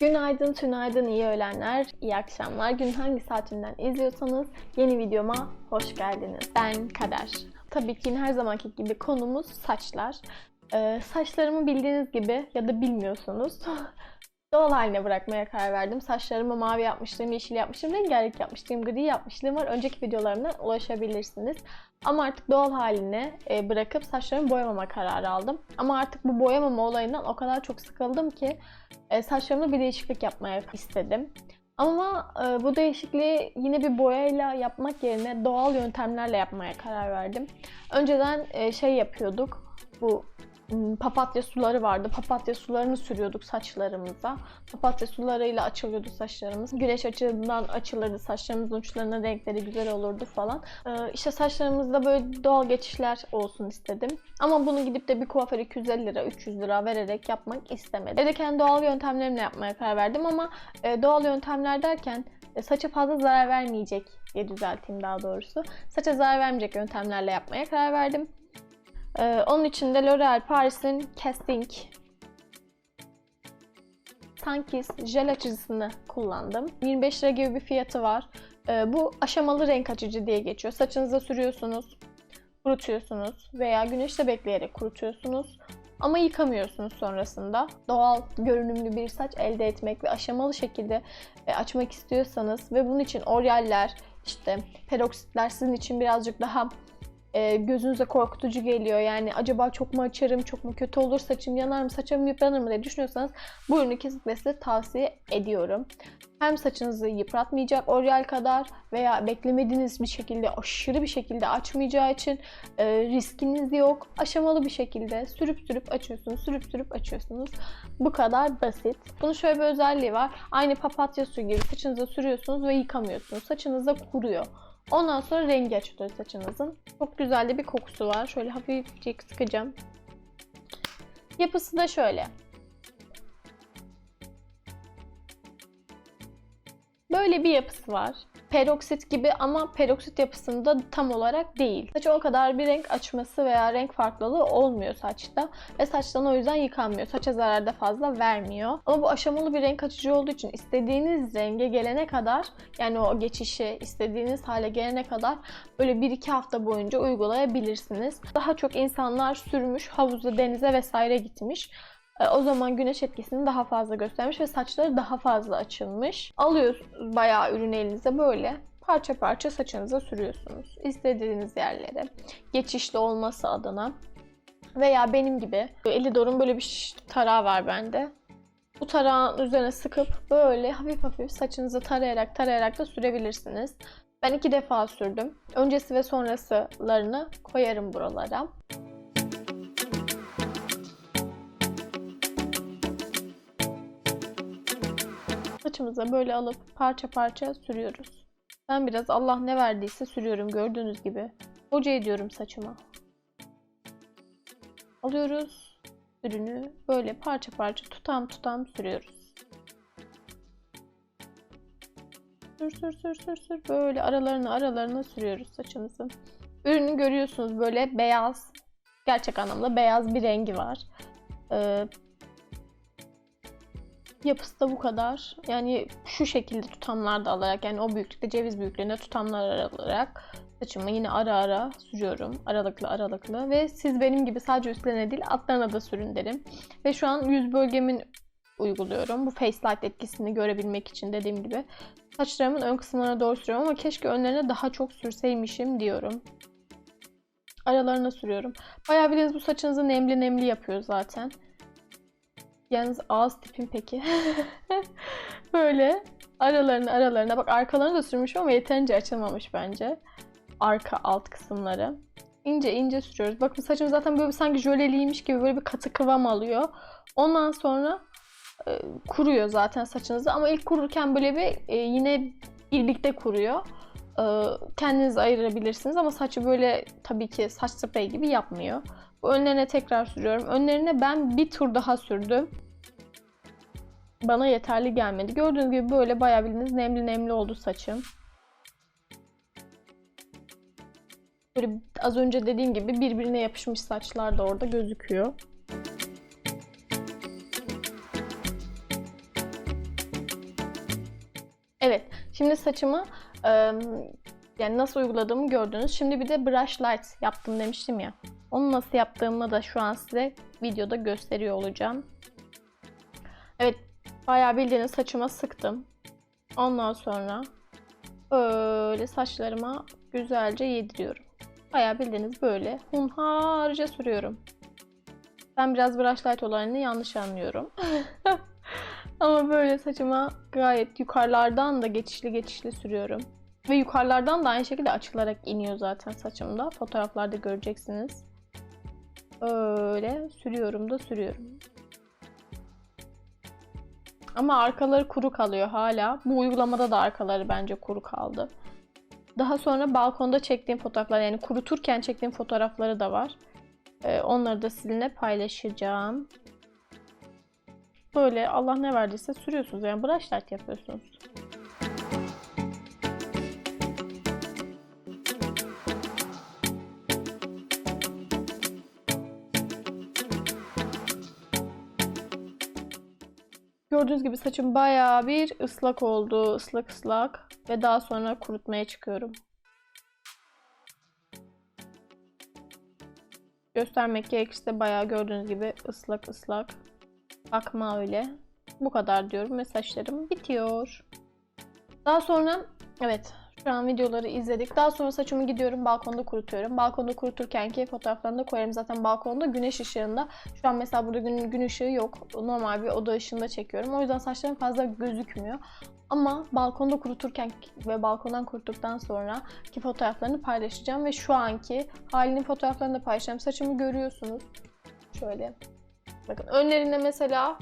Günaydın, tünaydın, iyi öğlenler, iyi akşamlar. Gün hangi saatinden izliyorsanız yeni videoma hoş geldiniz. Ben Kader. Tabii ki her zamanki gibi konumuz saçlar. Ee, saçlarımı bildiğiniz gibi ya da bilmiyorsunuz doğal haline bırakmaya karar verdim. Saçlarımı mavi yapmıştım, yeşil yapmıştım, rengarenk yapmıştım, gri yapmışlığım var. Önceki videolarımdan ulaşabilirsiniz. Ama artık doğal haline e, bırakıp saçlarımı boyamama kararı aldım. Ama artık bu boyamama olayından o kadar çok sıkıldım ki e, saçlarımda bir değişiklik yapmaya istedim. Ama e, bu değişikliği yine bir boyayla yapmak yerine doğal yöntemlerle yapmaya karar verdim. Önceden şey yapıyorduk. Bu papatya suları vardı. Papatya sularını sürüyorduk saçlarımıza. Papatya sularıyla açılıyordu saçlarımız. Güneş açığından açılırdı saçlarımızın uçlarına renkleri güzel olurdu falan. Ee, işte saçlarımızda böyle doğal geçişler olsun istedim. Ama bunu gidip de bir kuaför 250 lira, 300 lira vererek yapmak istemedim. Evde kendi doğal yöntemlerimle yapmaya karar verdim ama e, doğal yöntemler derken e, saça fazla zarar vermeyecek diye düzelteyim daha doğrusu. Saça zarar vermeyecek yöntemlerle yapmaya karar verdim. Ee, onun için de L'Oreal Paris'in Casting Sunkist jel açıcısını kullandım. 25 lira gibi bir fiyatı var. Ee, bu aşamalı renk açıcı diye geçiyor. Saçınıza sürüyorsunuz, kurutuyorsunuz veya güneşte bekleyerek kurutuyorsunuz. Ama yıkamıyorsunuz sonrasında. Doğal, görünümlü bir saç elde etmek ve aşamalı şekilde e, açmak istiyorsanız ve bunun için oryaller, işte peroksitler sizin için birazcık daha e, gözünüze korkutucu geliyor. Yani acaba çok mu açarım, çok mu kötü olur, saçım yanar mı, saçım yıpranır mı diye düşünüyorsanız bu ürünü kesinlikle size tavsiye ediyorum. Hem saçınızı yıpratmayacak oryal kadar veya beklemediğiniz bir şekilde aşırı bir şekilde açmayacağı için e, riskiniz yok. Aşamalı bir şekilde sürüp sürüp açıyorsunuz, sürüp sürüp açıyorsunuz. Bu kadar basit. Bunun şöyle bir özelliği var. Aynı papatya suyu gibi saçınıza sürüyorsunuz ve yıkamıyorsunuz. Saçınıza kuruyor. Ondan sonra rengi açılıyor saçınızın. Çok güzel de bir kokusu var. Şöyle hafifçe sıkacağım. Yapısı da şöyle. Böyle bir yapısı var. Peroksit gibi ama peroksit yapısında tam olarak değil. Saça o kadar bir renk açması veya renk farklılığı olmuyor saçta. Ve saçtan o yüzden yıkanmıyor. Saça zarar da fazla vermiyor. Ama bu aşamalı bir renk açıcı olduğu için istediğiniz renge gelene kadar yani o geçişi istediğiniz hale gelene kadar böyle 1-2 hafta boyunca uygulayabilirsiniz. Daha çok insanlar sürmüş, havuza, denize vesaire gitmiş. E, O zaman güneş etkisini daha fazla göstermiş ve saçları daha fazla açılmış. Alıyorsunuz bayağı ürünü elinize böyle parça parça saçınıza sürüyorsunuz. İstediğiniz yerlere. Geçişli olması adına. Veya benim gibi Elidor'un böyle bir tarağı var bende. Bu tarağın üzerine sıkıp böyle hafif hafif saçınızı tarayarak tarayarak da sürebilirsiniz. Ben iki defa sürdüm. Öncesi ve sonrasılarını koyarım buralara. Saçımıza böyle alıp parça parça sürüyoruz. Ben biraz Allah ne verdiyse sürüyorum gördüğünüz gibi. Hoca ediyorum saçıma. Alıyoruz ürünü böyle parça parça tutam tutam sürüyoruz. Sür sür sür sür sür böyle aralarına aralarına sürüyoruz saçımızın. Ürünü görüyorsunuz böyle beyaz gerçek anlamda beyaz bir rengi var. Ee, Yapısı da bu kadar. Yani şu şekilde tutamlarda alarak yani o büyüklükte ceviz büyüklüğünde tutamlar alarak saçımı yine ara ara sürüyorum. Aralıklı aralıklı ve siz benim gibi sadece üstlerine değil altlarına da sürün derim. Ve şu an yüz bölgemin uyguluyorum. Bu face light etkisini görebilmek için dediğim gibi. Saçlarımın ön kısımlarına doğru sürüyorum ama keşke önlerine daha çok sürseymişim diyorum. Aralarına sürüyorum. Bayağı biraz bu saçınızı nemli nemli yapıyor zaten. Yalnız ağız tipim peki. Böyle aralarını aralarına bak arkalarını da sürmüş ama yeterince açılmamış bence. Arka alt kısımları. İnce ince sürüyoruz. Bakın saçım zaten böyle sanki jöleliymiş gibi böyle bir katı kıvam alıyor. Ondan sonra e, kuruyor zaten saçınızı ama ilk kururken böyle bir e, yine birlikte kuruyor. E, kendiniz ayırabilirsiniz ama saçı böyle tabii ki saç spreyi gibi yapmıyor. Önlerine tekrar sürüyorum. Önlerine ben bir tur daha sürdüm. Bana yeterli gelmedi. Gördüğünüz gibi böyle bayağı bildiğiniz nemli nemli oldu saçım. Böyle az önce dediğim gibi birbirine yapışmış saçlar da orada gözüküyor. Evet, şimdi saçımı yani nasıl uyguladığımı gördünüz. Şimdi bir de brush light yaptım demiştim ya. Onu nasıl yaptığımı da şu an size videoda gösteriyor olacağım. Evet, bayağı bildiğiniz saçıma sıktım. Ondan sonra öyle saçlarıma güzelce yediriyorum. Bayağı bildiğiniz böyle hunharca sürüyorum. Ben biraz brush light olayını yanlış anlıyorum. Ama böyle saçıma gayet yukarılardan da geçişli geçişli sürüyorum. Ve yukarılardan da aynı şekilde açılarak iniyor zaten saçımda. Fotoğraflarda göreceksiniz. Öyle sürüyorum da sürüyorum. Ama arkaları kuru kalıyor hala. Bu uygulamada da arkaları bence kuru kaldı. Daha sonra balkonda çektiğim fotoğraflar yani kuruturken çektiğim fotoğrafları da var. Ee, onları da sizinle paylaşacağım. Böyle Allah ne verdiyse sürüyorsunuz yani brush yapıyorsunuz. Gördüğünüz gibi saçım bayağı bir ıslak oldu. ıslak ıslak. Ve daha sonra kurutmaya çıkıyorum. Göstermek gerekirse bayağı gördüğünüz gibi ıslak ıslak. Bakma öyle. Bu kadar diyorum ve saçlarım bitiyor. Daha sonra evet şu videoları izledik. Daha sonra saçımı gidiyorum balkonda kurutuyorum. Balkonda kuruturken ki fotoğraflarını da koyarım. Zaten balkonda güneş ışığında. Şu an mesela burada gün, gün ışığı yok. Normal bir oda ışığında çekiyorum. O yüzden saçlarım fazla gözükmüyor. Ama balkonda kuruturken ve balkondan kuruttuktan sonra ki fotoğraflarını paylaşacağım. Ve şu anki halinin fotoğraflarını da paylaşacağım. Saçımı görüyorsunuz. Şöyle. Bakın önlerinde mesela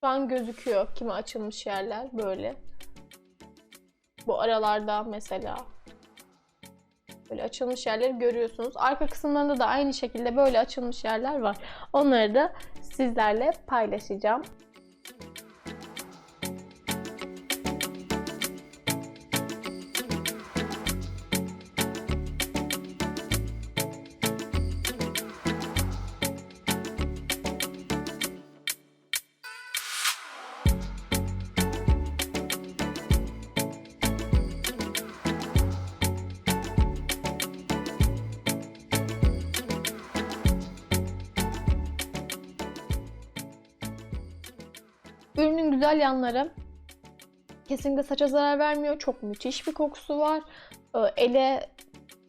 şu an gözüküyor kimi açılmış yerler böyle. Bu aralarda mesela böyle açılmış yerleri görüyorsunuz. Arka kısımlarında da aynı şekilde böyle açılmış yerler var. Onları da sizlerle paylaşacağım. Ürünün güzel yanları kesinlikle saça zarar vermiyor. Çok müthiş bir kokusu var. Ee, Ele,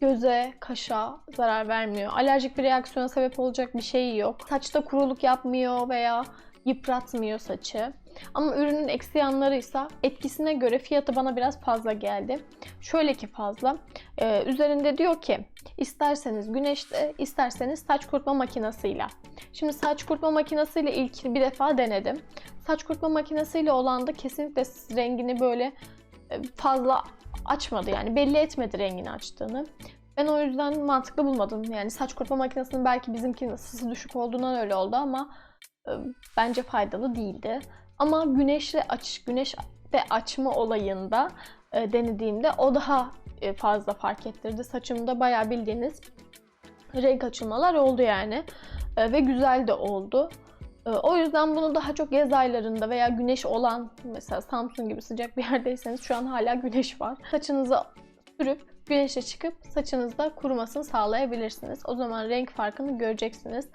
göze, kaşa zarar vermiyor. Alerjik bir reaksiyona sebep olacak bir şey yok. Saçta kuruluk yapmıyor veya yıpratmıyor saçı. Ama ürünün eksi yanları ise etkisine göre fiyatı bana biraz fazla geldi. Şöyle ki fazla. Ee, üzerinde diyor ki isterseniz güneşte isterseniz saç kurutma makinesiyle. Şimdi saç kurutma makinesiyle ilk bir defa denedim. Saç kurutma makinesiyle olan da kesinlikle rengini böyle e, fazla açmadı yani belli etmedi rengini açtığını. Ben o yüzden mantıklı bulmadım. Yani saç kurutma makinesinin belki bizimkinin ısısı düşük olduğundan öyle oldu ama bence faydalı değildi. Ama güneşle aç, güneş ve açma olayında e, denediğimde o daha e, fazla fark ettirdi. Saçımda bayağı bildiğiniz renk açılmalar oldu yani. E, ve güzel de oldu. E, o yüzden bunu daha çok yaz aylarında veya güneş olan mesela Samsun gibi sıcak bir yerdeyseniz şu an hala güneş var. Saçınıza sürüp güneşe çıkıp saçınızda kurumasını sağlayabilirsiniz. O zaman renk farkını göreceksiniz.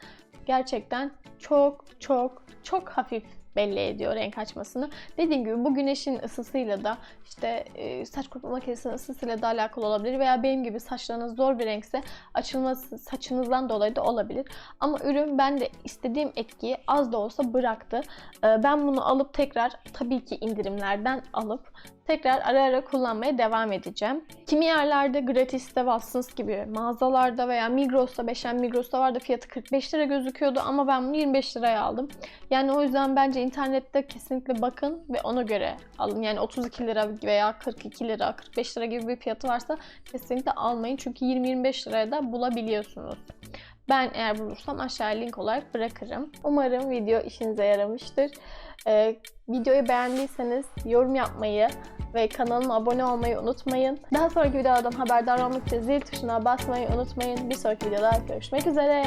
Gerçekten çok çok çok hafif belli ediyor renk açmasını. Dediğim gibi bu güneşin ısısıyla da işte e, saç kurutma makinesinin ısısıyla da alakalı olabilir veya benim gibi saçlarınız zor bir renkse açılması saçınızdan dolayı da olabilir. Ama ürün ben de istediğim etkiyi az da olsa bıraktı. E, ben bunu alıp tekrar tabii ki indirimlerden alıp tekrar ara ara kullanmaya devam edeceğim. Kimi yerlerde gratis'te Watsons gibi mağazalarda veya Migros'ta, Beşen Migros'ta vardı fiyatı 45 lira gözüküyordu ama ben bunu 25 liraya aldım. Yani o yüzden bence internette kesinlikle bakın ve ona göre alın. Yani 32 lira veya 42 lira, 45 lira gibi bir fiyatı varsa kesinlikle almayın. Çünkü 20-25 liraya da bulabiliyorsunuz. Ben eğer bulursam aşağıya link olarak bırakırım. Umarım video işinize yaramıştır. Ee, videoyu beğendiyseniz yorum yapmayı ve kanalıma abone olmayı unutmayın. Daha sonraki videolardan haberdar olmak için zil tuşuna basmayı unutmayın. Bir sonraki videoda görüşmek üzere.